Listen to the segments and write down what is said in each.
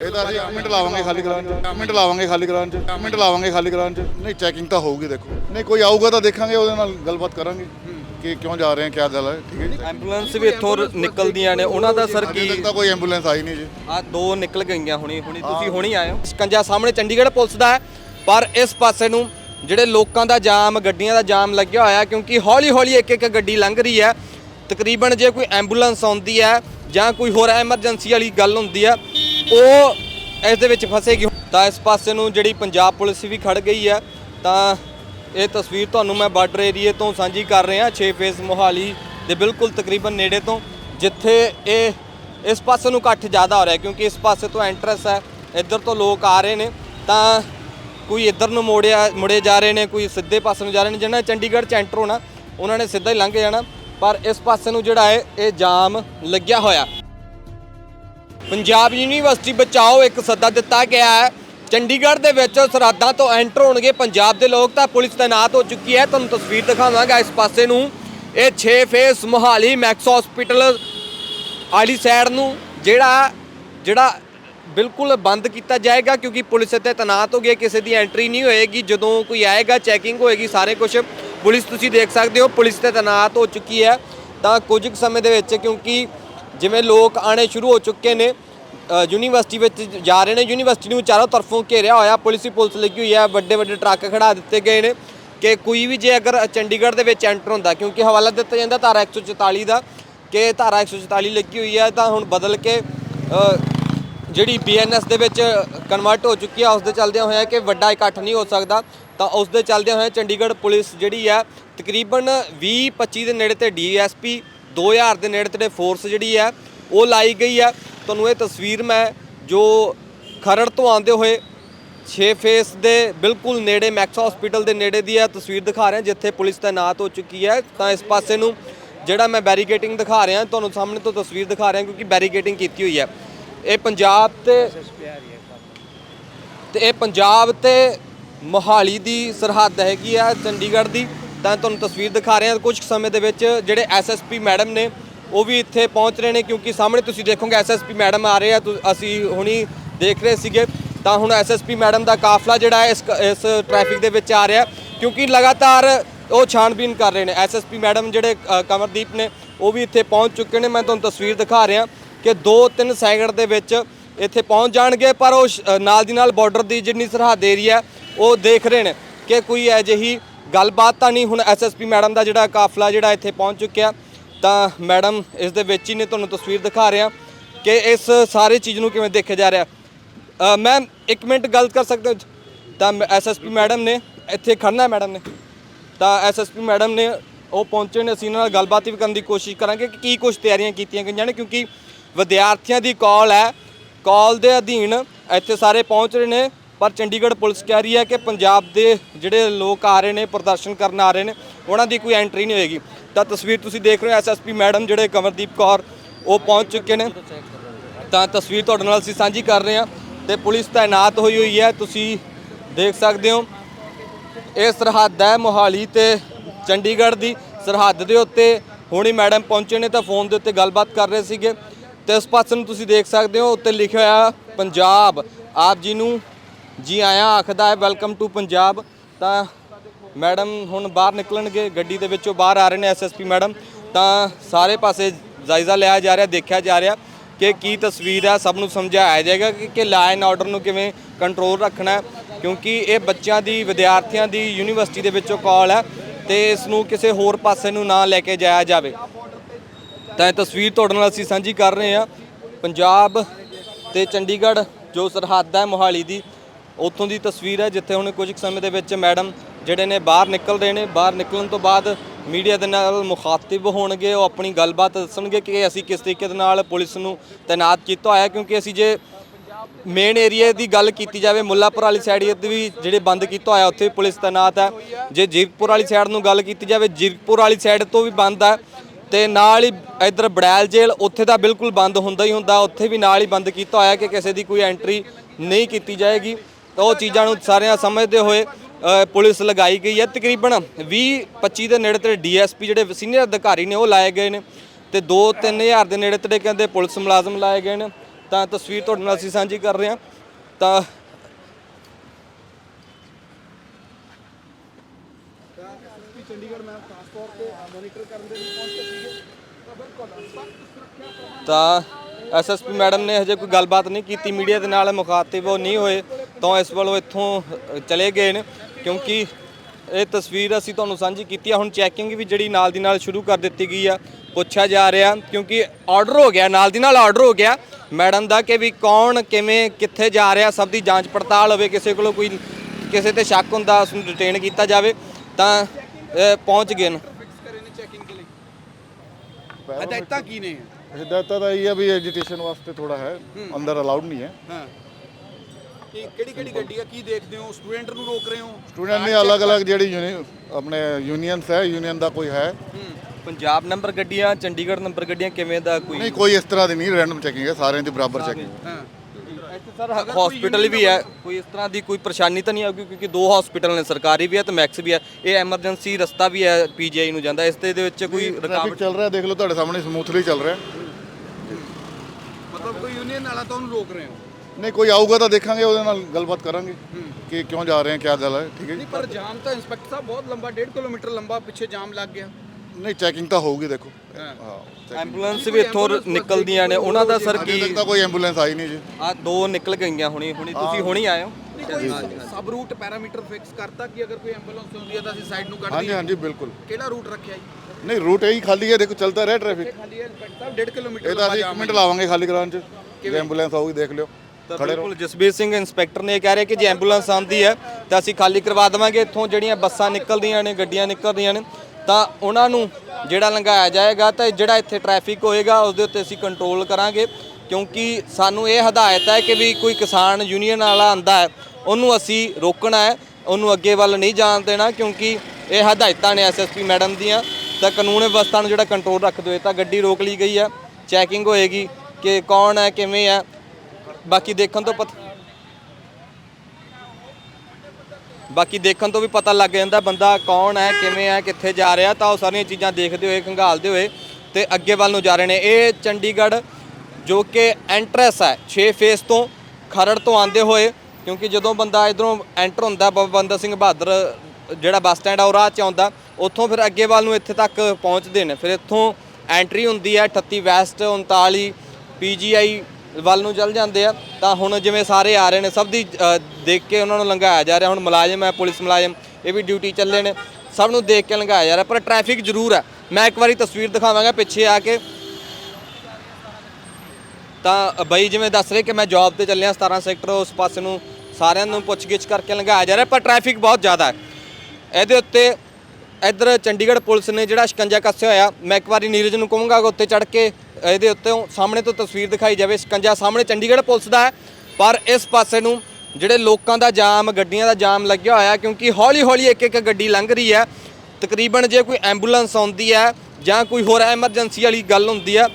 ਇਹ ਤਾਂ ਅਸੀਂ ਇੱਕ ਮਿੰਟ ਲਾਵਾਂਗੇ ਖਾਲੀ ਕਰਾਉਣ ਚ। ਇੱਕ ਮਿੰਟ ਲਾਵਾਂਗੇ ਖਾਲੀ ਕਰਾਉਣ ਚ। ਇੱਕ ਮਿੰਟ ਲਾਵਾਂਗੇ ਖਾਲੀ ਕਰਾਉਣ ਚ। ਨਹੀਂ ਚੈਕਿੰਗ ਤਾਂ ਹੋਊਗੀ ਦੇਖੋ। ਨਹੀਂ ਕੋਈ ਆਊਗਾ ਤਾਂ ਦੇਖਾਂਗੇ ਉਹਦੇ ਨਾਲ ਗੱਲਬਾਤ ਕਰਾਂਗੇ ਕਿ ਕਿਉਂ ਜਾ ਰਹੇ ਆ ਕਿਆ ਗੱਲ ਹੈ ਠੀਕ ਹੈ ਜੀ। ਐਂਬੂਲੈਂਸ ਵੀ ਇੱਥੋਂ ਨਿਕਲਦੀਆਂ ਨੇ। ਉਹਨਾਂ ਦਾ ਸਰ ਕੀ ਤੱਕ ਤਾਂ ਕੋਈ ਐਂਬੂਲੈਂਸ ਆਈ ਨਹੀਂ ਜੀ। ਆ ਦੋ ਨਿਕਲ ਗਈਆਂ ਹੁਣੀ ਹੁਣੀ ਤੁਸੀਂ ਹੁਣੀ ਆਏ ਹੋ ਸਕੰਜਾ ਸਾਹਮਣੇ ਚੰਡੀਗੜ੍ਹ ਪੁਲਿਸ ਦਾ ਹੈ ਪਰ ਇਸ ਪਾਸੇ ਨੂੰ ਜਿਹੜੇ ਲੋਕਾਂ ਦਾ ਜਾਮ ਗੱਡੀਆਂ ਦਾ ਜਾਮ ਲੱਗਿਆ ਹੋਇਆ ਹੈ ਕਿਉਂਕਿ ਹੌਲੀ ਹੌਲੀ ਇੱਕ ਇੱਕ ਗੱਡੀ ਲੰਘ ਰਹੀ ਹੈ। ਤਕਰੀਬਨ ਜੇ ਕੋਈ ਐਂਬੂਲੈਂਸ ਆਉਂਦੀ ਹੈ ਜਾਂ ਕੋਈ ਹੋਰ ਐਮਰਜੈਂਸੀ ਵਾਲੀ ਗੱਲ ਹੁੰਦੀ ਹੈ ਉਹ ਇਸ ਦੇ ਵਿੱਚ ਫਸੇਗੀ ਤਾਂ ਇਸ ਪਾਸੇ ਨੂੰ ਜਿਹੜੀ ਪੰਜਾਬ ਪੁਲਿਸ ਵੀ ਖੜ ਗਈ ਹੈ, ਤਾਂ ਇਹ ਤਸਵੀਰ ਤੁਹਾਨੂੰ ਮੈਂ ਬਾਰਡਰ ਏਰੀਏ ਤੋਂ ਸਾਂਝੀ ਕਰ ਰਿਹਾ 6 ਫੇਸ ਮੋਹਾਲੀ ਦੇ ਬਿਲਕੁਲ ਤਕਰੀਬਨ ਨੇੜੇ ਤੋਂ, ਜਿੱਥੇ ਇਹ ਇਸ ਪਾਸੇ ਨੂੰ ਇਕੱਠ ਜ਼ਿਆਦਾ ਹੋ ਰਿਹਾ ਕਿਉਂਕਿ ਇਸ ਪਾਸੇ ਤੋਂ ਐਂਟਰਸ ਹੈ, ਇੱਧਰ ਤੋਂ ਲੋਕ ਆ ਰਹੇ ਨੇ, ਤਾਂ ਕੋਈ ਇੱਧਰ ਨੂੰ ਮੋੜਿਆ, ਮੁੜੇ ਜਾ ਰਹੇ ਨੇ, ਕੋਈ ਸਿੱਧੇ ਪਾਸੇ ਨੂੰ ਜਾ ਰਹੇ ਨੇ, ਜਿਹਨਾਂ ਚੰਡੀਗੜ੍ਹ ਚ ਐਂਟਰ ਹੋਣਾ ਉਹਨਾਂ ਨੇ ਸਿੱਧਾ ਹੀ ਲੰਘ ਜਾਣਾ, ਪਰ ਇਸ ਪਾਸੇ ਨੂੰ ਜਿਹੜਾ ਹੈ, ਇਹ ਜਾਮ ਲੱਗਿਆ ਹੋਇਆ। ਪੰਜਾਬ ਯੂਨੀਵਰਸਿਟੀ ਬਚਾਓ ਇੱਕ ਸੱਦਾ ਦਿੱਤਾ ਗਿਆ ਹੈ। ਚੰਡੀਗੜ੍ਹ ਦੇ ਵਿੱਚ ਸਰਹੱਦਾਂ ਤੋਂ ਐਂਟਰ ਹੋਣਗੇ ਪੰਜਾਬ ਦੇ ਲੋਕ, ਤਾਂ ਪੁਲਿਸ ਤੈਨਾਤ ਹੋ ਚੁੱਕੀ ਹੈ। ਤੁਹਾਨੂੰ ਤਸਵੀਰ ਦਿਖਾਵਾਂਗਾ ਇਸ ਪਾਸੇ ਨੂੰ। ਇਹ 6 ਫੇਸ ਮੋਹਾਲੀ ਮੈਕਸ ਹਸਪੀਟਲ ਆਲੀ ਸਾਈਡ ਨੂੰ, ਜਿਹੜਾ ਜਿਹੜਾ ਬਿਲਕੁਲ ਬੰਦ ਕੀਤਾ ਜਾਏਗਾ, ਕਿਉਂਕਿ ਪੁਲਿਸ ਇੱਥੇ ਤੈਨਾਤ ਹੋ ਗਈ ਹੈ। ਕਿਸੇ ਦੀ ਐਂਟਰੀ ਨਹੀਂ ਹੋਏਗੀ, ਜਦੋਂ ਕੋਈ ਆਏਗਾ ਚੈਕਿੰਗ ਹੋਏਗੀ ਸਾਰੇ ਕੁਝ ਪੁਲਿਸ ਤੁਸੀਂ ਦੇਖ ਸਕਦੇ ਹੋ, ਪੁਲਿਸ ਤੇ ਤੈਨਾਤ ਹੋ ਚੁੱਕੀ ਹੈ ਤਾਂ ਕੁਝ ਕੁ ਸਮੇਂ ਦੇ ਵਿੱਚ, ਕਿਉਂਕਿ ਜਿਵੇਂ ਲੋਕ ਆਣੇ ਸ਼ੁਰੂ ਹੋ ਚੁੱਕੇ ਨੇ ਯੂਨੀਵਰਸਿਟੀ ਵਿੱਚ ਜਾ ਰਹੇ ਨੇ ਯੂਨੀਵਰਸਿਟੀ ਨੂੰ ਚਾਰੋਂ ਤਰਫੋਂ ਘੇਰਿਆ ਹੋਇਆ ਪੁਲਿਸ ਹੀ ਪੁਲਿਸ ਲੱਗੀ ਹੋਈ ਹੈ ਵੱਡੇ ਵੱਡੇ ਟਰੱਕ ਖੜਾ ਦਿੱਤੇ ਗਏ ਨੇ ਕਿ ਕੋਈ ਵੀ ਜੇ ਅਗਰ ਚੰਡੀਗੜ੍ਹ ਦੇ ਵਿੱਚ ਐਂਟਰ ਹੁੰਦਾ ਕਿਉਂਕਿ ਹਵਾਲਾ ਦਿੱਤਾ ਜਾਂਦਾ ਧਾਰਾ 144 ਦਾ ਕਿ ਧਾਰਾ 144 ਲੱਗੀ ਹੋਈ ਹੈ ਤਾਂ ਹੁਣ ਬਦਲ ਕੇ ਅ, ਜਿਹੜੀ ਬੀਐਨਐਸ ਦੇ ਵਿੱਚ ਕਨਵਰਟ ਹੋ ਚੁੱਕੀ ਹੈ ਉਸ ਦੇ ਚੱਲਦਿਆਂ ਹੋਇਆ ਕਿ ਵੱਡਾ ਇਕੱਠ ਨਹੀਂ ਹੋ ਸਕਦਾ ਤਾਂ ਉਸ ਦੇ ਚੱਲਦਿਆਂ ਹੋਇਆ ਚੰਡੀਗੜ੍ਹ ਪੁਲਿਸ ਜਿਹੜੀ ਹੈ ਤਕਰੀਬਨ 20 25 ਦੇ ਨੇੜੇ ਤੇ ਡੀਐਸਪੀ 2000 ਦੇ ਨੇੜੇ ਤੇੜੇ ਫੋਰਸ ਜਿਹੜੀ ਹੈ, ਉਹ ਲਾਈ ਗਈ ਹੈ। ਤੁਹਾਨੂੰ ਇਹ ਤਸਵੀਰ ਮੈਂ ਜੋ ਖਰੜ ਤੋਂ ਆਉਂਦੇ ਹੋਏ 6 ਫੇਸ ਦੇ ਬਿਲਕੁਲ ਨੇੜੇ ਮੈਕਸ ਹਸਪੀਟਲ ਦੇ ਨੇੜੇ ਦੀ ਇਹ ਤਸਵੀਰ ਦਿਖਾ ਰਿਹਾ, ਜਿੱਥੇ ਪੁਲਿਸ ਤਾਇਨਾਤ ਹੋ ਚੁੱਕੀ ਹੈ। ਤਾਂ ਇਸ ਪਾਸੇ ਨੂੰ ਜਿਹੜਾ ਮੈਂ ਬੈਰੀਕੇਟਿੰਗ ਦਿਖਾ ਰਿਹਾ, ਤੁਹਾਨੂੰ ਸਾਹਮਣੇ ਤੋਂ ਤਸਵੀਰ ਦਿਖਾ ਰਿਹਾ ਕਿਉਂਕਿ ਬੈਰੀਕੇਟਿੰਗ ਕੀਤੀ ਹੋਈ ਹੈ। ਇਹ ਪੰਜਾਬ ਤੇ ਤੇ ਇਹ ਪੰਜਾਬ ਤੇ ਮੋਹਾਲੀ ਦੀ ਸਰਹੱਦ ਹੈਗੀ ਆ ਚੰਡੀਗੜ੍ਹ ਦੀ। ਤਾਂ ਤੁਹਾਨੂੰ ਤਸਵੀਰ ਦਿਖਾ ਰਹੇ ਹਾਂ ਕੁਝ ਸਮੇਂ ਦੇ ਵਿੱਚ ਜਿਹੜੇ ਐਸਐਸਪੀ ਮੈਡਮ ਨੇ ਉਹ ਵੀ ਇੱਥੇ ਪਹੁੰਚ ਰਹੇ ਨੇ ਕਿਉਂਕਿ ਸਾਹਮਣੇ ਤੁਸੀਂ ਦੇਖੋਗੇ ਐਸਐਸਪੀ ਮੈਡਮ ਆ ਰਹੇ ਆ ਤੁ- ਅਸੀਂ ਹੁਣੀ ਦੇਖ ਰਹੇ ਸੀਗੇ। ਤਾਂ ਹੁਣ ਐਸਐਸਪੀ ਮੈਡਮ ਦਾ ਕਾਫਲਾ ਜਿਹੜਾ ਇਸ ਕ- ਇਸ ਟ੍ਰੈਫਿਕ ਦੇ ਵਿੱਚ ਆ ਰਿਹਾ ਕਿਉਂਕਿ ਲਗਾਤਾਰ ਉਹ ਛਾਣਬੀਨ ਕਰ ਰਹੇ ਨੇ। ਐਸਐਸਪੀ ਮੈਡਮ ਜਿਹੜੇ ਅ, ਕਮਰਦੀਪ ਨੇ ਉਹ ਵੀ ਇੱਥੇ ਪਹੁੰਚ ਚੁੱਕੇ ਨੇ। ਮੈਂ ਤੁਹਾਨੂੰ ਤਸਵੀਰ ਦਿਖਾ ਰਿਹਾ ਕਿ 2-3 ਸੈਕਿੰਡ ਦੇ ਵਿੱਚ ਇੱਥੇ ਪਹੁੰਚ ਜਾਣਗੇ ਪਰ ਉਹ ਸ਼- ਨਾਲ ਦੀ ਨਾਲ ਬਾਰਡਰ ਦੀ ਜਿੰਨੀ ਸਰਹੱਦ ਏਰੀਆ ਉਹ ਦੇਖ ਰਹੇ ਨੇ ਕਿ ਕੋਈ ਅਜਿਹੀ ਗੱਲਬਾਤ ਤਾਂ ਨਹੀਂ, ਹੁਣ ਐਸਐਸਪੀ ਮੈਡਮ ਦਾ ਜਿਹੜਾ ਕਾਫਲਾ ਜਿਹੜਾ ਇੱਥੇ ਪਹੁੰਚ ਚੁੱਕਿਆ, ਤਾਂ ਮੈਡਮ ਇਸ ਦੇ ਵਿੱਚ ਹੀ ਨੇ, ਤੁਹਾਨੂੰ ਤਸਵੀਰ ਦਿਖਾ ਰਿਹਾ ਕਿ ਇਸ ਸਾਰੇ ਚੀਜ਼ ਨੂੰ ਕਿਵੇਂ ਦੇਖਿਆ ਜਾ ਰਿਹਾ। ਮੈਮ, ਇੱਕ ਮਿੰਟ ਗੱਲ ਕਰ ਸਕਦੇ ਹੋ? ਤਾਂ ਐਸਐਸਪੀ ਮੈਡਮ ਨੇ, ਇੱਥੇ ਖੜਨਾ ਹੈ ਮੈਡਮ ਨੇ। ਤਾਂ ਐਸਐਸਪੀ ਮੈਡਮ ਨੇ, ਉਹ ਪਹੁੰਚੇ ਨੇ, ਅਸੀਂ ਇਹਨਾਂ ਨਾਲ ਗੱਲਬਾਤ ਵੀ ਕਰਨ ਦੀ ਕੋਸ਼ਿਸ਼ ਕਰਾਂਗੇ ਕਿ ਕੀ ਕੁਝ ਤਿਆਰੀਆਂ ਕੀਤੀਆਂ ਗਈਆਂ ਨੇ, ਕਿਉਂਕਿ ਵਿਦਿਆਰਥੀਆਂ ਦੀ ਕਾਲ ਹੈ। ਕਾਲ ਦੇ ਅਧੀਨ ਇੱਥੇ ਸਾਰੇ ਪਹੁੰਚ ਰਹੇ ਨੇ ਪਰ ਚੰਡੀਗੜ੍ਹ ਪੁਲਿਸ ਕਹਿ ਰਹੀ ਹੈ ਕਿ ਪੰਜਾਬ ਦੇ ਜਿਹੜੇ ਲੋਕ ਆ ਰਹੇ ਨੇ, ਪ੍ਰਦਰਸ਼ਨ ਕਰਨ ਆ ਰਹੇ ਨੇ, ਉਹਨਾਂ ਦੀ ਕੋਈ ਐਂਟਰੀ ਨਹੀਂ ਹੋਏਗੀ। ਤਾਂ ਤਸਵੀਰ ਤੁਸੀਂ ਦੇਖ ਰਹੇ ਹੋ ਐਸਐਸਪੀ ਮੈਡਮ ਜਿਹੜੇ ਕਮਰਦੀਪ ਕੌਰ, ਉਹ ਪਹੁੰਚ ਚੁੱਕੇ ਨੇ। ਤਾਂ ਤਸਵੀਰ ਤੁਹਾਡੇ ਨਾਲ ਅਸੀਂ ਸਾਂਝੀ ਕਰ ਰਹੇ ਹਾਂ ਤੇ ਪੁਲਿਸ ਤਾਇਨਾਤ ਹੋਈ ਹੋਈ ਹੈ, ਤੁਸੀਂ ਦੇਖ ਸਕਦੇ ਹੋ। ਇਹ ਸਰਹੱਦ ਹੈ ਮੋਹਾਲੀ ਤੇ ਚੰਡੀਗੜ੍ਹ ਦੀ। ਸਰਹੱਦ ਦੇ ਉੱਤੇ ਹੁਣੀ ਮੈਡਮ ਪਹੁੰਚੇ ਨੇ ਤਾਂ ਫੋਨ ਦੇ ਉੱਤੇ ਗੱਲਬਾਤ ਕਰ ਰਹੇ ਸੀਗੇ। ਤੇ ਇਸ ਪਾਸੇ ਨੂੰ ਤੁਸੀਂ ਦੇਖ ਸਕਦੇ ਹੋ, ਉੱਤੇ ਲਿਖਿਆ ਹੋਇਆ ਪੰਜਾਬ, ਆਪ ਜੀ ਨੂੰ ਜੀ ਆਇਆ ਆਖਦਾ ਹੈ ਵੈਲਕਮ ਟੂ ਪੰਜਾਬ। ਤਾਂ ਮੈਡਮ ਹੁਣ ਬਾਹਰ ਨਿਕਲਣਗੇ, ਗੱਡੀ ਦੇ ਵਿੱਚੋਂ ਬਾਹਰ ਆ ਰਹੇ ਨੇ ਐਸਐਸਪੀ ਮੈਡਮ। ਤਾਂ ਸਾਰੇ ਪਾਸੇ ਜਾਇਜ਼ਾ ਲਿਆ ਜਾ ਰਿਹਾ, ਦੇਖਿਆ ਜਾ ਰਿਹਾ ਕਿ ਕੀ ਤਸਵੀਰ ਹੈ, ਸਭ ਨੂੰ ਸਮਝਾਇਆ ਜਾਏਗਾ ਕਿ ਕਿ ਲਾ ਐਂਡ ਆਰਡਰ ਨੂੰ ਕਿਵੇਂ ਕੰਟਰੋਲ ਰੱਖਣਾ ਹੈ। ਕਿਉਂਕਿ ਇਹ ਬੱਚਿਆਂ ਦੀ, ਵਿਦਿਆਰਥੀਆਂ ਦੀ ਯੂਨੀਵਰਸਿਟੀ ਦੇ ਵਿੱਚੋਂ ਕਾਲ ਹੈ ਤੇ ਇਸ ਨੂੰ ਕਿਸੇ ਹੋਰ ਪਾਸੇ ਨੂੰ ਨਾ ਲੈ ਕੇ ਜਾਇਆ ਜਾਵੇ। ਤਾਂ ਇਹ ਤਸਵੀਰ ਤੁਹਾਡੇ ਨਾਲ ਅਸੀਂ ਸਾਂਝੀ ਕਰ ਰਹੇ ਹਾਂ। ਪੰਜਾਬ ਤੇ ਚੰਡੀਗੜ੍ਹ, ਜੋ ਸਰਹੱਦ ਹੈ ਮੋਹਾਲੀ ਦੀ ਉੱਥੋਂ ਦੀ ਤਸਵੀਰ ਹੈ ਜਿੱਥੇ ਹੁਣ ਕੁਝ ਕੁ ਸਮੇਂ ਦੇ ਵਿੱਚ ਮੈਡਮ ਜਿਹੜੇ ਨੇ ਬਾਹਰ ਨਿਕਲ ਰਹੇ ਨੇ, ਬਾਹਰ ਨਿਕਲਣ ਤੋਂ ਬਾਅਦ ਮੀਡੀਆ ਦੇ ਨਾਲ ਮੁਖਾਤਿਬ ਹੋਣਗੇ, ਉਹ ਆਪਣੀ ਗੱਲਬਾਤ ਦੱਸਣਗੇ ਕਿ ਅਸੀਂ ਕਿਸ ਤਰੀਕੇ ਦੇ ਨਾਲ ਪੁਲਿਸ ਨੂੰ ਤਾਇਨਾਤ ਕੀਤਾ ਹੋਇਆ ਕਿਉਂਕਿ ਅਸੀਂ ਜੇ ਮੇਨ ਏਰੀਆ ਦੀ ਗੱਲ ਕੀਤੀ ਜਾਵੇ, ਮੁੱਲਾਪੁਰ ਵਾਲੀ ਸਾਈਡ ਤੇ ਵੀ ਜਿਹੜੇ ਬੰਦ ਕੀਤਾ ਹੋਇਆ, ਉੱਥੇ ਵੀ ਪੁਲਿਸ ਤੈਨਾਤ ਹੈ। ਜੇ ਜੀਰਕਪੁਰ ਵਾਲੀ ਸਾਈਡ ਨੂੰ ਗੱਲ ਕੀਤੀ ਜਾਵੇ, ਜੀਰਕਪੁਰ ਵਾਲੀ ਸਾਈਡ ਤੋਂ ਵੀ ਬੰਦ ਹੈ ਤੇ ਨਾਲ ਹੀ ਇਧਰ ਬੜੈਲ ਜੇਲ੍ਹ, ਉੱਥੇ ਤਾਂ ਬਿਲਕੁਲ ਬੰਦ ਹੁੰਦਾ ਹੀ ਹੁੰਦਾ, ਉੱਥੇ ਵੀ ਨਾਲ ਹੀ ਬੰਦ ਕੀਤਾ ਹੋਇਆ ਕਿ ਕਿਸੇ ਦੀ ਕੋਈ ਐਂਟਰੀ ਨਹੀਂ ਕੀਤੀ ਜਾਏਗੀ। ਤਾਂ ਉਹ ਚੀਜ਼ਾਂ ਨੂੰ ਸਾਰਿਆਂ ਸਮਝਦੇ ਹੋਏ ਪੁਲਿਸ ਲਗਾਈ ਗਈ ਹੈ। ਤਕਰੀਬਨ 20 25 ਦੇ ਨੇੜੇ ਤੇ ਡੀਐਸਪੀ ਜਿਹੜੇ ਸੀਨੀਅਰ ਅਧਿਕਾਰੀ ਨੇ, ਉਹ ਲਾਏ ਗਏ ਨੇ ਤੇ 2-3000 ਦੇ ਨੇੜੇ ਤੇੜੇ ਕਹਿੰਦੇ ਪੁਲਿਸ ਮੁਲਾਜ਼ਮ ਲਾਏ ਗਏ ਨੇ। ਤਾਂ ਤਸਵੀਰ ਤੁਹਾਡੇ ਨਾਲ ਅਸੀਂ ਸਾਂਝੀ ਕਰ ਰਹੇ ਹਾਂ। ਤਾਂ ਚੰਡੀਗੜ੍ਹ ਮੈਂ ਖਾਸ ਤੌਰ ਤੇ ਮੋਨੀਟਰ ਕਰਨ ਦੇ ਲਈ ਪਹੁੰਚੇ ਸੀਗੇ ਤਾਂ ਬਿਲਕੁਲ ਸਖਤ ਸੁਰੱਖਿਆ ਤਾਂ ਐਸਐਸਪੀ ਮੈਡਮ ਨੇ ਹਜੇ ਕੋਈ ਗੱਲਬਾਤ ਨਹੀਂ ਕੀਤੀ। ਮੀਡੀਆ ਦੇ ਨਾਲ ਮੁਖਾਤਿਬ ਉਹ ਨਹੀਂ ਹੋਏ। ਤਾਂ ਇਸ ਵੱਲੋਂ ਇੱਥੋਂ ਚਲੇ ਗਏ ਨੇ ਕਿਉਂਕਿ ਇਹ ਤਸਵੀਰ ਅਸੀਂ ਤੁਹਾਨੂੰ ਸਾਂਝੀ ਕੀਤੀ ਆ। ਹੁਣ ਚੈਕਿੰਗ ਵੀ ਜਿਹੜੀ ਨਾਲ ਦੀ ਨਾਲ ਸ਼ੁਰੂ ਕਰ ਦਿੱਤੀ ਗਈ ਆ ਪੁੱਛਿਆ ਜਾ ਰਿਹਾ ਕਿਉਂਕਿ ਆਰਡਰ ਹੋ ਗਿਆ ਨਾਲ ਦੀ ਨਾਲ ਆਰਡਰ ਹੋ ਗਿਆ। ਮੈਡਮ ਦਾ ਕਿ ਵੀ ਕੌਣ ਕਿਵੇਂ ਕਿੱਥੇ ਜਾ ਰਿਹਾ ਸਭ ਦੀ ਜਾਂਚ ਪੜਤਾਲ ਹੋਵੇ ਕਿਸੇ ਕੋਲੋਂ ਕੋਈ ਕਿਸੇ ਤੇ ਸ਼ੱਕ ਹੁੰਦਾ ਉਸ ਨੂੰ ਡਿਟੇਨ ਕੀਤਾ ਜਾਵੇ ਤਾਂ ਪਹੁੰਚ ਗਏ ਨੇ। ਦੇ ਹਦਾਇਤਾਂ ਕੀ ਨੇ? ਹਦਾਇਤਾਂ ਤਾਂ ਇਹ ਵੀ ਐਜੀਟੇਸ਼ਨ ਵਾਸਤੇ ਥੋੜਾ ਹੈ ਅੰਦਰ ਅਲਾਉਡ ਨਹੀਂ ਹੈ। ਹਾਂ। ਕੀ ਕਿਹੜੀ ਕਿਹੜੀ ਗੱਡੀ ਆ ਕੀ ਦੇਖਦੇ ਹੋ? ਸਟੂਡੈਂਟ ਨੂੰ ਰੋਕ ਰਹੇ ਹੋ? ਸਟੂਡੈਂਟ ਨੇ ਅਲੱਗ-ਅਲੱਗ ਜਿਹੜੀ ਯੂਨੀ ਆਪਣੇ ਯੂਨੀਅਨਸ ਹੈ ਯੂਨੀਅਨ ਦਾ ਕੋਈ ਹੈ। ਪੰਜਾਬ ਨੰਬਰ ਗੱਡੀਆਂ ਚੰਡੀਗੜ੍ਹ ਨੰਬਰ ਗੱਡੀਆਂ ਕਿਵੇਂ ਦਾ ਕੋਈ? ਨਹੀਂ ਕੋਈ ਇਸ ਤਰ੍ਹਾਂ ਦੀ ਨਹੀਂ ਰੈਂਡਮ ਚੈਕਿੰਗ ਹੈ ਸਾਰਿਆਂ ਦੀ ਬਰਾਬਰ ਚੈਕਿੰਗ ਹਾਂ। ਇੱਥੇ ਸਰ ਹਸਪੀਟਲ ਵੀ ਹੈ ਕੋਈ ਇਸ ਤਰ੍ਹਾਂ ਦੀ ਕੋਈ ਪਰੇਸ਼ਾਨੀ ਤਾਂ ਨਹੀਂ ਆਊਗੀ ਕਿਉਂਕਿ ਦੋ ਹਸਪੀਟਲ ਨੇ ਸਰਕਾਰੀ ਵੀ ਹੈ ਤੇ ਮੈਕਸ ਵੀ ਹੈ। ਇਹ ਐਮਰਜੈਂਸੀ ਰਸਤਾ ਵੀ ਹੈ ਪੀਜੀਆਈ ਨੂੰ ਜਾਂਦਾ ਇਸ ਦੇ ਦੇ ਵਿੱਚ ਕੋਈ ਟ੍ਰੈਫਿਕ ਰੁਕਾਵਟ ਚੱਲ ਰਿਹਾ ਦੇਖ ਲਓ ਤੁਹਾਡੇ ਸਾਹਮਣੇ ਸਮੂਥਲੀ ਚੱਲ ਰਿਹਾ। ਮਤਲਬ ਕੋਈ ਯੂਨੀਅਨ ਵਾਲਾ ਤਾਂ ਉਹਨੂੰ ਰੋਕ ਰਹੇ ਹੋ? ਨਹੀਂ ਕੋਈ ਆਊਗਾ ਤਾਂ ਦੇਖਾਂਗੇ ਉਹਦੇ ਨਾਲ ਗੱਲਬਾਤ ਕਰਾਂਗੇ ਕਿ ਕਿਉਂ ਜਾ ਰਹੇ ਹੈ ਕਿਆ ਗੱਲ ਹੈ ਠੀਕ ਹੈ ਜੀ। ਨਹੀਂ ਪਰ ਜਾਮ ਤਾਂ ਇੰਸਪੈਕਟਰ ਸਾਹਿਬ ਬਹੁਤ ਲੰਬਾ 1.5 ਕਿਲੋਮੀਟਰ ਲੰਬਾ ਪਿੱਛੇ ਜਾਮ ਲੱਗ ਗਿਆ। ਨਹੀਂ ਚੈਕਿੰਗ ਤਾਂ ਹੋਊਗੀ ਦੇਖੋ। ਹਾਂ। ਐਂਬੂਲੈਂਸ ਵੀ ਇੱਥੋਂ ਨਿਕਲਦੀਆਂ ਨੇ। ਉਹਨਾਂ ਦਾ ਸਰ ਕੀ ਤੱਕ ਤਾਂ ਕੋਈ ਐਂਬੂਲੈਂਸ ਆਈ ਨਹੀਂ ਜੀ। ਆ ਦੋ ਨਿਕਲ ਗਈਆਂ ਹੁਣੀ ਹੁਣੀ ਤੁਸੀਂ ਹੁਣੀ ਆਏ ਹੋ? ਸਬ ਰੂਟ ਪੈਰਾਮੀਟਰ ਫਿਕਸ ਕਰਤਾ ਕਿ ਅਗਰ ਕੋਈ ਐਂਬੂਲੈਂਸ ਹੁੰਦੀ ਹੈ ਤਾਂ ਅਸੀਂ ਸਾਈਡ ਨੂੰ ਕੱਢ ਹਾਂਜੀ ਦਈਏ? ਹਾਂਜੀ ਬਿਲਕੁਲ। ਕਿਹੜਾ ਰੂਟ ਰੱਖਿਆ ਜੀ? ਨਹੀਂ ਰੂਟ ਇਹੀ ਖਾਲੀ ਹੈ ਦੇਖੋ ਚੱਲਦਾ ਰਿਹਾ ਟ੍ਰੈਫਿਕ ਖਾਲੀ ਹੈ ਇੰਸਪੈਕਟਰ ਸਾਹਿਬ 1.5 ਕਿਲੋਮੀਟਰ ਇਹ ਤਾਂ ਅਸੀਂ 1 ਮਿੰਟ ਲਾਵਾਂਗੇ ਖਾਲੀ ਕਰਾਉਣ ਚ ਜੇ ਐਂਬੂਲੈਂਸ ਆਊਗੀ ਦੇਖ ਲਿਓ। ਤਾਂ ਬਿਲਕੁਲ ਜਸਬੀਰ ਸਿੰਘ ਇੰਸਪੈਕਟਰ ਨੇ ਇਹ ਕਹਿ ਰਿਹਾ ਕਿ ਜੇ ਐਂਬੂਲੈਂਸ ਆਉਂਦੀ ਹੈ ਤਾਂ ਅਸੀਂ ਖਾਲੀ ਕਰਵਾ ਦੇਵਾਂਗੇ। ਇੱਥੋਂ ਜਿਹੜੀਆਂ ਬੱਸਾਂ ਨਿਕਲਦੀਆਂ ਨੇ ਗੱਡੀਆਂ ਨਿਕਲਦੀਆਂ ਨੇ ਤਾਂ ਉਹਨਾਂ ਨੂੰ ਜਿਹੜਾ ਲੰਘਾਇਆ ਜਾਏਗਾ ਤਾਂ ਜਿਹੜਾ ਇੱਥੇ ਟ੍ਰੈਫਿਕ ਹੋਏਗਾ ਉਸ ਦੇ ਉੱਤੇ ਅਸੀਂ ਕੰਟਰੋਲ ਕਰਾਂਗੇ। ਕਿਉਂਕਿ ਸਾਨੂੰ ਇਹ ਹਦਾਇਤ ਹੈ ਕਿ ਵੀ ਕੋਈ ਕਿਸਾਨ ਯੂਨੀਅਨ ਵਾਲਾ ਆਂਦਾ ਹੈ ਉਹਨੂੰ ਅਸੀਂ ਰੋਕਣਾ ਹੈ ਉਹਨੂੰ ਅੱਗੇ ਵੱਲ ਨਹੀਂ ਜਾਣ ਦੇਣਾ ਕਿਉਂਕਿ ਇਹ ਹਦਾਇਤਾਂ ਨੇ ਐਸਐਸਪੀ ਮੈਡਮ ਦੀਆਂ। ਤਾਂ ਕਾਨੂੰਨ ਵਿਵਸਥਾ ਨੂੰ ਜਿਹੜਾ ਕੰਟਰੋਲ ਰੱਖਦੇ ਹੋਏ ਤਾਂ ਗੱਡੀ ਰੋਕ ਲਈ ਗਈ ਹੈ। ਚੈਕਿੰਗ ਹੋਏਗੀ ਕਿ ਕੌਣ ਹੈ ਕਿਵੇਂ ਹੈ। ਬਾਕੀ ਦੇਖਣ ਤੋਂ ਪਤਾ ਬਾਕੀ ਦੇਖਣ ਤੋਂ ਵੀ ਪਤਾ ਲੱਗ ਜਾਂਦਾ ਬੰਦਾ ਕੌਣ ਹੈ, ਕਿਵੇਂ ਹੈ, ਕਿੱਥੇ ਜਾ ਰਿਹਾ, ਤਾਂ ਉਹ ਸਾਰੀਆਂ ਚੀਜ਼ਾਂ ਦੇਖਦੇ ਹੋਏ, ਖੰਗਾਲਦੇ ਹੋਏ ਤੇ ਅੱਗੇ ਵੱਲ ਨੂੰ ਜਾ ਰਹੇ ਨੇ। ਇਹ ਚੰਡੀਗੜ੍ਹ ਜੋ ਕਿ ਐਂਟਰੈਸ ਹੈ 6 ਫੇਸ ਤੋਂ ਖਰੜ ਤੋਂ ਆਉਂਦੇ ਹੋਏ, ਕਿਉਂਕਿ ਜਦੋਂ ਬੰਦਾ ਇਧਰੋਂ ਐਂਟਰ ਹੁੰਦਾ, ਬਾਬਾ ਬੰਦਾ ਸਿੰਘ ਬਹਾਦਰ ਜਿਹੜਾ ਬੱਸ ਸਟੈਂਡ ਆ, ਉਹ ਰਾਹ 'ਚ ਆਉਂਦਾ, ਉੱਥੋਂ ਫਿਰ ਅੱਗੇ ਵੱਲ ਨੂੰ ਇੱਥੇ ਤੱਕ ਪਹੁੰਚਦੇ ਨੇ। ਫਿਰ ਇੱਥੋਂ ਐਂਟਰੀ ਹੁੰਦੀ ਹੈ 38 ਵੈਸਟ 39 ਪੀਜੀਆਈ ਵੱਲ ਨੂੰ ਚੱਲ ਜਾਂਦੇ ਆ, ਤਾਂ ਹੁਣ ਜਿਵੇਂ ਸਾਰੇ ਆ ਰਹੇ ਨੇ, ਸਭ ਦੀ ਦੇਖ ਕੇ ਉਹਨਾਂ ਨੂੰ ਲੰਘਾਇਆ ਜਾ ਰਿਹਾ। ਹੁਣ ਮੁਲਾਜ਼ਮ ਹੈ, ਪੁਲਿਸ ਮੁਲਾਜ਼ਮ, ਇਹ ਵੀ ਡਿਊਟੀ ਚੱਲੇ ਨੇ, ਸਭ ਨੂੰ ਦੇਖ ਕੇ ਲੰਘਾਇਆ ਜਾ ਰਿਹਾ, ਪਰ ਟ੍ਰੈਫਿਕ ਜ਼ਰੂਰ ਹੈ। ਮੈਂ ਇੱਕ ਵਾਰੀ ਤਸਵੀਰ ਦਿਖਾਵਾਂਗਾ ਪਿੱਛੇ ਆ ਕੇ। ਤਾਂ ਬਈ ਜਿਵੇਂ ਦੱਸ ਰਹੇ ਕਿ ਮੈਂ ਜੌਬ ਤੇ ਚੱਲਿਆ 17 ਸੈਕਟਰ, ਉਸ ਪਾਸੇ ਨੂੰ ਸਾਰਿਆਂ ਨੂੰ ਪੁੱਛਗਿੱਛ ਕਰਕੇ ਲੰਘਾਇਆ ਜਾ ਰਿਹਾ, ਪਰ ਟ੍ਰੈਫਿਕ ਬਹੁਤ ਜ਼ਿਆਦਾ ਹੈ। ਇਹਦੇ ਉੱਤੇ ਇੱਧਰ ਚੰਡੀਗੜ੍ਹ ਪੁਲਿਸ ਨੇ ਜਿਹੜਾ ਸ਼ਿਕੰਜਾ ਕੱਸਿਆ ਹੋਇਆ, ਮੈਂ ਇੱਕ ਵਾਰੀ ਨੀਰਜ ਨੂੰ ਕਹੂੰਗਾ ਕਿ ਉੱਤੇ ਚੜ ਕੇ ਇਹਦੇ ਉੱਤੇ ਸਾਹਮਣੇ ਤੋਂ ਤਸਵੀਰ ਦਿਖਾਈ ਜਾਵੇ, ਸ਼ਿਕੰਜਾ ਸਾਹਮਣੇ ਚੰਡੀਗੜ੍ਹ ਪੁਲਿਸ ਦਾ ਹੈ, ਪਰ ਇਸ ਪਾਸੇ ਨੂੰ ਜਿਹੜੇ ਲੋਕਾਂ ਦਾ ਜਾਮ, ਗੱਡੀਆਂ ਦਾ ਜਾਮ ਲੱਗਿਆ ਹੋਇਆ, ਕਿਉਂਕਿ ਹੌਲੀ ਹੌਲੀ ਇੱਕ ਇੱਕ ਗੱਡੀ ਲੰਘ ਰਹੀ ਹੈ, ਤਕਰੀਬਨ ਜੇ ਕੋਈ ਐਂਬੂਲੈਂਸ ਆਉਂਦੀ ਹੈ ਜਾਂ ਕੋਈ ਹੋਰ ਐਮਰਜੈਂਸੀ ਵਾਲੀ ਗੱਲ ਹੁੰਦੀ ਹੈ,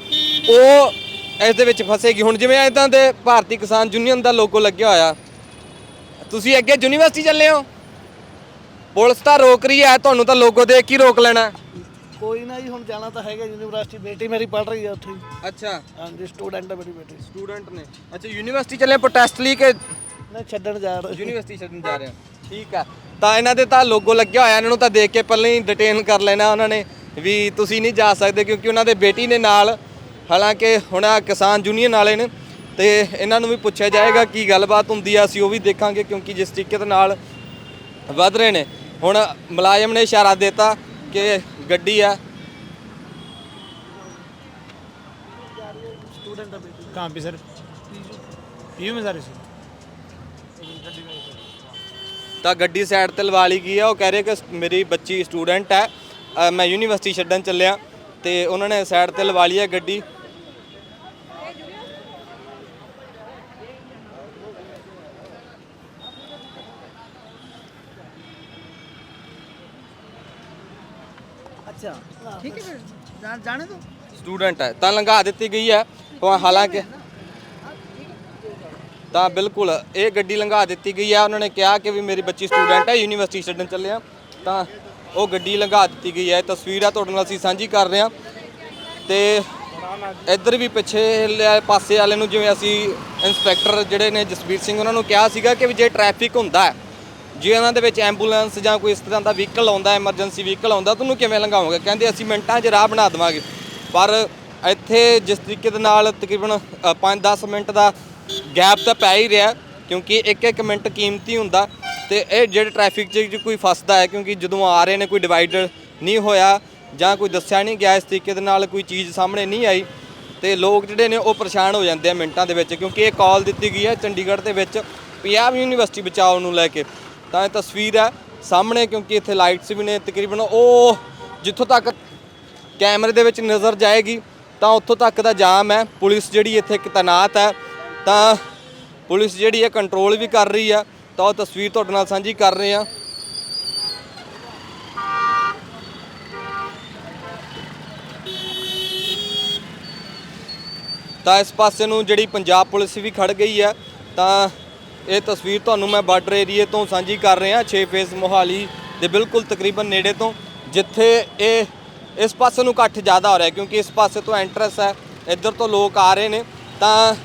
ਉਹ ਇਸ ਦੇ ਵਿੱਚ ਫਸੇਗੀ। ਹੁਣ ਜਿਵੇਂ ਇਦਾਂ ਦੇ ਭਾਰਤੀ ਕਿਸਾਨ ਯੂਨੀਅਨ ਦਾ ਲੋਗੋ ਲੱਗਿਆ ਹੋਇਆ, ਤੁਸੀਂ ਅੱਗੇ ਯੂਨੀਵਰਸਿਟੀ ਚੱਲੇ ਹੋ? ਪੁਲਿਸ ਤਾਂ ਰੋਕ ਰਹੀ ਹੈ ਤੁਹਾਨੂੰ ਤਾਂ ਲੋਗੋ ਦੇਖ ਕੇ ਹੀ ਰੋਕ ਲੈਣਾ। ਕੋਈ ਨਾ ਜੀ ਹੁਣ ਜਾਣਾ ਤਾਂ ਹੈਗਾ ਯੂਨੀਵਰਸਿਟੀ ਬੇਟੀ ਮੇਰੀ ਪੜ੍ਹ ਰਹੀ ਹੈ ਉੱਥੇ। ਹੀ। ਅੱਛਾ। ਹਾਂਜੀ ਸਟੂਡੈਂਟ ਹੈ ਮੇਰੀ ਬੇਟੀ। ਸਟੂਡੈਂਟ ਨੇ। ਅੱਛਾ ਯੂਨੀਵਰਸਿਟੀ ਚੱਲੇ ਪ੍ਰੋਟੈਸਟ ਲਈ ਕਿ ਨਹੀਂ ਛੱਡਣ ਜਾ ਰਿਹਾ। ਯੂਨੀਵਰਸਿਟੀ ਛੱਡਣ ਜਾ ਰਹੇ ਹੋ? ਠੀਕ ਆ ਤਾਂ ਇਹਨਾਂ ਦੇ ਤਾਂ ਲੋਗੋ ਲੱਗਿਆ ਹੋਇਆ ਇਹਨਾਂ ਨੂੰ ਤਾਂ ਦੇਖ ਕੇ ਪਹਿਲਾਂ ਹੀ ਡਿਟੇਨ ਕਰ ਲੈਣਾ ਉਹਨਾਂ ਨੇ ਵੀ ਤੁਸੀਂ ਨਹੀਂ ਜਾ ਸਕਦੇ ਕਿਉਂਕਿ ਉਹਨਾਂ ਦੇ ਬੇਟੀ ਨੇ ਨਾਲ ਹਾਲਾਂਕਿ ਹੁਣ ਆਹ ਕਿਸਾਨ ਯੂਨੀਅਨ ਵਾਲੇ ਨੇ ਤੇ ਇਹਨਾਂ ਨੂੰ ਵੀ ਪੁੱਛਿਆ ਜਾਏਗਾ ਕੀ ਗੱਲਬਾਤ ਹੁੰਦੀ ਆ ਅਸੀਂ ਉਹ ਵੀ ਦੇਖਾਂਗੇ ਕਿਉਂਕਿ ਜਿਸ ਤਰੀਕੇ ਦੇ ਨਾਲ ਵੱਧ ਰਹੇ ਨੇ। ਹੁਣ ਮੁਲਾਜ਼ਮ ਨੇ ਇਸ਼ਾਰਾ ਦਿੱਤਾ ਕਿ ਗੱਡੀ ਆ स्टूडेंट है बेटी कहाँ पे सर पीयू में सर इसे ਤਾਂ ਗੱਡੀ ਸਾਈਡ ਤੇ ਲਵਾ ਲਈ ਗਈ ਆ ਉਹ ਕਹਿ ਰਹੇ ਕਿ ਮੇਰੀ ਬੱਚੀ ਸਟੂਡੈਂਟ ਹੈ ਅ, ਮੈਂ ਯੂਨੀਵਰਸਿਟੀ ਛੱਡਣ ਚੱਲਿਆ ਤੇ ਉਹਨਾਂ ਨੇ ਸਾਈਡ ਤੇ ਲਵਾ ਲਈ ਹੈ ਗੱਡੀ अच्छा ठीक है फिर जा, जाने दो ਸਟੂਡੈਂਟ ਹੈ ਤਾਂ ਲੰਘਾ ਦਿੱਤੀ ਗਈ ਹੈ ਪਰ ਹਾਲਾਂਕਿ ਤਾਂ ਬਿਲਕੁਲ ਇਹ ਗੱਡੀ ਲੰਘਾ ਦਿੱਤੀ ਗਈ ਹੈ ਉਹਨਾਂ ਨੇ ਕਿਹਾ ਕਿ ਵੀ ਮੇਰੀ ਬੱਚੀ ਸਟੂਡੈਂਟ ਹੈ ਯੂਨੀਵਰਸਿਟੀ ਛੱਡਣ ਚੱਲਿਆ ਤਾਂ ਉਹ ਗੱਡੀ ਲੰਘਾ ਦਿੱਤੀ ਗਈ ਹੈ ਇਹ ਤਸਵੀਰ ਆ ਤੁਹਾਡੇ ਨਾਲ ਅਸੀਂ ਸਾਂਝੀ ਕਰ ਰਹੇ ਹਾਂ ਤੇ ਇੱਧਰ ਵੀ ਪਿੱਛੇ ਲਿਆ- ਪਾਸੇ ਵਾਲੇ ਨੂੰ ਜਿਵੇਂ ਅਸੀਂ ਇੰਸਪੈਕਟਰ ਜਿਹੜੇ ਨੇ ਜਸਵੀਰ ਸਿੰਘ ਉਹਨਾਂ ਨੂੰ ਕਿਹਾ ਸੀਗਾ ਕਿ ਵੀ ਜੇ ਟ੍ਰੈਫਿਕ ਹੁੰਦਾ ਹੈ ਜੇ ਉਹਨਾਂ ਦੇ ਵਿੱਚ ਐਂਬੂਲੈਂਸ ਜਾਂ ਕੋਈ ਇਸ ਤਰ੍ਹਾਂ ਦਾ ਵਹੀਕਲ ਆਉਂਦਾ, ਐਮਰਜੈਂਸੀ ਵਹੀਕਲ ਆਉਂਦਾ, ਤੁਹਾਨੂੰ ਕਿਵੇਂ ਲੰਘਾਓਗੇ? ਕਹਿੰਦੇ ਅਸੀਂ ਮਿੰਟਾਂ 'ਚ ਰਾਹ ਬਣਾ ਦੇਵਾਂਗੇ। ਪਰ ਇੱਥੇ ਜਿਸ ਤਰੀਕੇ ਦੇ ਨਾਲ ਤਕਰੀਬਨ 5-10 ਮਿੰਟ ਦਾ ਗੈਪ ਤਾਂ ਪੈ ਹੀ ਰਿਹਾ, ਕਿਉਂਕਿ ਇੱਕ ਇੱਕ ਮਿੰਟ ਕੀਮਤੀ ਹੁੰਦਾ ਤੇ ਇਹ ਜਿਹੜੇ ਟ੍ਰੈਫਿਕ 'ਚ ਕੋਈ ਫਸਦਾ ਹੈ, ਕਿਉਂਕਿ ਜਦੋਂ ਆ ਰਹੇ ਨੇ, ਕੋਈ ਡਿਵਾਈਡਰ ਨਹੀਂ ਹੋਇਆ ਜਾਂ ਕੋਈ ਦੱਸਿਆ ਨਹੀਂ ਗਿਆ, ਇਸ ਤਰੀਕੇ ਦੇ ਨਾਲ ਕੋਈ ਚੀਜ਼ ਸਾਹਮਣੇ ਨਹੀਂ ਆਈ ਤੇ ਲੋਕ ਜਿਹੜੇ ਨੇ ਉਹ ਪਰੇਸ਼ਾਨ ਹੋ ਜਾਂਦੇ ਆ ਮਿੰਟਾਂ ਦੇ ਵਿੱਚ, ਕਿਉਂਕਿ ਇਹ ਕਾਲ ਦਿੱਤੀ ਗਈ ਹੈ ਚੰਡੀਗੜ੍ਹ ਦੇ ਵਿੱਚ, ਪੰਜਾਬ ਯੂਨੀਵਰਸਿਟੀ ਬਚਾਓ ਨੂੰ ਲੈ ਕੇ। ਤਾਂ ਇਹ ਤਸਵੀਰ ਹੈ ਸਾਹਮਣੇ, ਕਿਉਂਕਿ ਇੱਥੇ ਲਾਈਟਸ ਵੀ ਨੇ ਤਕਰੀਬਨ। ਉਹ ਜਿੱਥੋਂ ਤੱਕ ਕੈਮਰੇ ਦੇ ਵਿੱਚ ਨਜ਼ਰ ਜਾਏਗੀ, ਤਾਂ ਉੱਥੋਂ ਤੱਕ ਦਾ ਜਾਮ ਹੈ। ਪੁਲਿਸ ਜਿਹੜੀ ਇੱਥੇ ਇੱਕ ਤੈਨਾਤ ਹੈ, ਤਾਂ ਪੁਲਿਸ ਜਿਹੜੀ ਹੈ ਕੰਟਰੋਲ ਵੀ ਕਰ ਰਹੀ ਆ ਤਾਂ ਉਹ ਤਸਵੀਰ ਤੁਹਾਡੇ ਨਾਲ ਸਾਂਝੀ ਕਰ ਰਹੇ ਆ ਤਾਂ ਇਸ ਪਾਸੇ ਨੂੰ ਜਿਹੜੀ ਪੰਜਾਬ ਪੁਲਿਸ ਵੀ ਖੜ ਗਈ ਹੈ, ਤਾਂ ਇਹ ਤਸਵੀਰ ਤੁਹਾਨੂੰ ਮੈਂ ਬਾਰਡਰ ਏਰੀਏ ਤੋਂ ਸਾਂਝੀ ਕਰ ਰਿਹਾ 6 ਫੇਸ ਮੋਹਾਲੀ ਦੇ ਬਿਲਕੁਲ ਤਕਰੀਬਨ ਨੇੜੇ ਤੋਂ, ਜਿੱਥੇ ਇਹ ਇਸ ਪਾਸੇ ਨੂੰ ਇਕੱਠ ਜ਼ਿਆਦਾ ਹੋ ਰਿਹਾ ਕਿਉਂਕਿ ਇਸ ਪਾਸੇ ਤੋਂ ਐਂਟਰਸ ਹੈ, ਇੱਧਰ ਤੋਂ ਲੋਕ ਆ ਰਹੇ ਨੇ, ਤਾਂ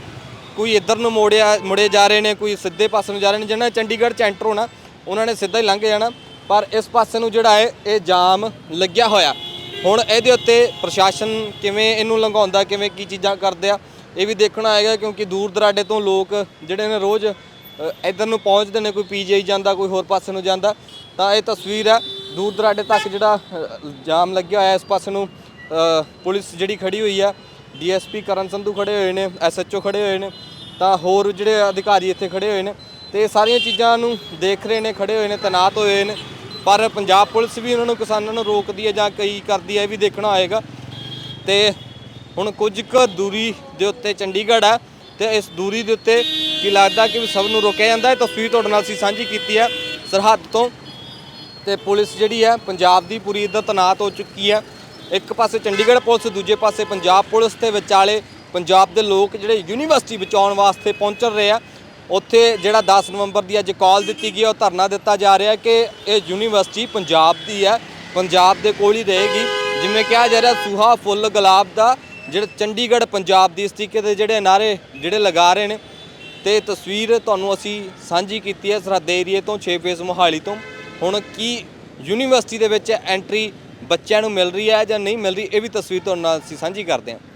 ਕੋਈ ਇੱਧਰ ਨੂੰ ਮੋੜਿਆ, ਮੁੜੇ ਜਾ ਰਹੇ ਨੇ, ਕੋਈ ਸਿੱਧੇ ਪਾਸੇ ਨੂੰ ਜਾ ਰਹੇ ਨੇ, ਜਿਹਨਾਂ ਨੇ ਚੰਡੀਗੜ੍ਹ ਚ ਐਂਟਰ ਹੋਣਾ, ਉਹਨਾਂ ਨੇ ਸਿੱਧਾ ਹੀ ਲੰਘ ਜਾਣਾ, ਪਰ ਇਸ ਪਾਸੇ ਨੂੰ ਜਿਹੜਾ ਹੈ, ਇਹ ਜਾਮ ਲੱਗਿਆ ਹੋਇਆ। ਹੁਣ ਇਹਦੇ ਉੱਤੇ ਪ੍ਰਸ਼ਾਸਨ ਕਿਵੇਂ ਇਹਨੂੰ ਲੰਘਾਉਂਦਾ, ਕਿਵੇਂ ਕੀ ਚੀਜ਼ਾਂ ਕਰਦੇ ਆ, ਇਹ ਵੀ ਦੇਖਣਾ ਹੈਗਾ, ਕਿਉਂਕਿ ਦੂਰ ਦਰਾਡੇ ਤੋਂ ਲੋਕ ਜਿਹੜੇ ਨੇ ਰੋਜ਼ ਇੱਧਰ ਨੂੰ ਪਹੁੰਚਦੇ ਨੇ ਕੋਈ ਪੀਜੀਆਈ ਜਾਂਦਾ, ਕੋਈ ਹੋਰ ਪਾਸੇ ਨੂੰ ਜਾਂਦਾ, ਤਾਂ ਇਹ ਤਸਵੀਰ ਹੈ। ਦੂਰ ਦਰਾਡੇ ਤੱਕ ਜਿਹੜਾ ਜਾਮ ਲੱਗਿਆ ਹੋਇਆ ਇਸ ਪਾਸੇ ਨੂੰ ਪੁਲਿਸ ਜਿਹੜੀ ਖੜੀ ਹੋਈ ਆ ਡੀਐਸਪੀ ਕਰਨ ਸੰਧੂ ਖੜੇ ਹੋਏ ਨੇ, ਐਸਐਚਓ ਖੜੇ ਹੋਏ ਨੇ, ਤਾਂ ਹੋਰ ਜਿਹੜੇ ਅਧਿਕਾਰੀ ਇੱਥੇ ਖੜੇ ਹੋਏ ਨੇ, ਤੇ ਇਹ ਸਾਰੀਆਂ ਚੀਜ਼ਾਂ ਨੂੰ ਦੇਖ ਰਹੇ ਨੇ, ਖੜੇ ਹੋਏ ਨੇ, ਤੈਨਾਤ ਹੋਏ ਨੇ, ਪਰ ਪੰਜਾਬ ਪੁਲਿਸ ਵੀ ਉਹਨਾਂ ਨੂੰ, ਕਿਸਾਨਾਂ ਨੂੰ ਰੋਕਦੀ ਹੈ ਜਾਂ ਕਈ ਕਰਦੀ ਹੈ, ਇਹ ਵੀ ਦੇਖਣਾ ਆਏਗਾ ਤੇ ਹੁਣ ਕੁਝ ਕੁ ਦੂਰੀ ਦੇ ਉੱਤੇ ਚੰਡੀਗੜ੍ਹ ਹੈ, ਤੇ ਇਸ ਦੂਰੀ ਦੇ ਉੱਤੇ ਕੀ ਲੱਗਦਾ ਕਿ ਵੀ ਸਭ ਨੂੰ ਰੋਕਿਆ ਜਾਂਦਾ ਹੈ? ਤਸਵੀਰ ਤੁਹਾਡੇ ਨਾਲ ਅਸੀਂ ਸਾਂਝੀ ਕੀਤੀ ਹੈ ਸਰਹੱਦ ਤੋਂ। ਤੇ ਪੁਲਿਸ ਜਿਹੜੀ ਹੈ ਪੰਜਾਬ ਦੀ ਪੂਰੀ ਇੱਧਰ ਤੈਨਾਤ ਹੋ ਚੁੱਕੀ ਹੈ। ਇੱਕ ਪਾਸੇ ਚੰਡੀਗੜ੍ਹ ਪੁਲਿਸ ਦੂਜੇ ਪਾਸੇ ਪੰਜਾਬ ਪੁਲਿਸ ਤੇ ਵਿਚਾਲੇ ਪੰਜਾਬ ਦੇ ਲੋਕ ਜਿਹੜੇ ਯੂਨੀਵਰਸਿਟੀ ਬਚਾਉਣ ਵਾਸਤੇ ਪਹੁੰਚ ਰਹੇ ਆ। ਉੱਥੇ ਜਿਹੜਾ 10 ਨਵੰਬਰ ਦੀ ਅੱਜ ਕਾਲ ਦਿੱਤੀ ਗਈ ਹੈ, ਉਹ ਧਰਨਾ ਦਿੱਤਾ ਜਾ ਰਿਹਾ ਕਿ ਇਹ ਯੂਨੀਵਰਸਿਟੀ ਪੰਜਾਬ ਦੀ ਹੈ ਪੰਜਾਬ ਦੇ ਕੋਲ ਹੀ ਰਹੇਗੀ। ਜਿਵੇਂ ਕਿਹਾ ਜਾ ਰਿਹਾ ਸੂਹਾ ਫੁੱਲ ਗੁਲਾਬ ਦਾ ਜਿਹੜਾ ਚੰਡੀਗੜ੍ਹ ਪੰਜਾਬ ਦੀ ਇਸ ਤਰੀਕੇ ਦੇ ਜਿਹੜੇ ਨਾਰੇ ਜਿਹੜੇ ਲਗਾ ਰਹੇ ਨੇ ਤੇ ਤਸਵੀਰ ਤੁਹਾਨੂੰ ਅਸੀਂ ਸਾਂਝੀ ਕੀਤੀ ਹੈ ਸਰਹੱਦ ਏਰੀਏ ਤੋਂ 6 ਫੇਸ ਮੋਹਾਲੀ ਤੋਂ। ਹੁਣ ਕੀ ਯੂਨੀਵਰਸਿਟੀ ਦੇ ਵਿੱਚ ਐਂਟਰੀ ਬੱਚਿਆਂ ਨੂੰ ਮਿਲ ਰਹੀ ਹੈ ਜਾਂ ਨਹੀਂ ਮਿਲ ਰਹੀ, ਇਹ ਵੀ ਤਸਵੀਰ ਤੁਹਾਡੇ ਨਾਲ ਅਸੀਂ ਸਾਂਝੀ ਕਰਦੇ ਹਾਂ।